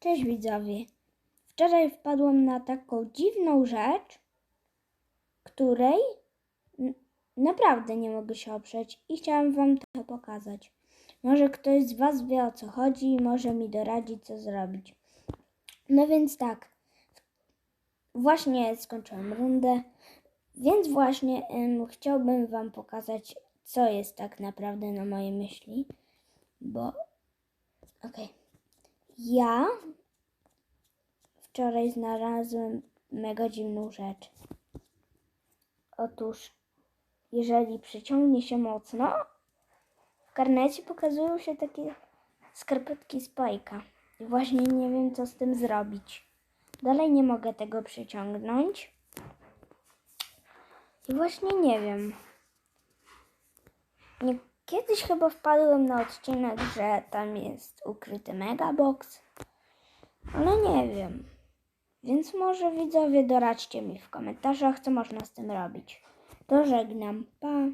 Cześć widzowie. Wczoraj wpadłam na taką dziwną rzecz, której naprawdę nie mogę się oprzeć i chciałam wam to pokazać. Może ktoś z was wie o co chodzi i może mi doradzi co zrobić. No więc tak. Właśnie skończyłam rundę, więc właśnie em, chciałbym wam pokazać co jest tak naprawdę na mojej myśli, bo okej. Ja wczoraj znalazłem mega dziwną rzecz. Otóż, jeżeli przyciągnie się mocno, w karnecie pokazują się takie skarpetki spajka. I właśnie nie wiem, co z tym zrobić. Dalej nie mogę tego przyciągnąć. I właśnie nie wiem. Nie, kiedyś chyba wpadłem na odcinek, że tam jest ukryty megabox, ale nie wiem. Więc może widzowie doradźcie mi w komentarzach, co można z tym robić. To żegnam. Pa!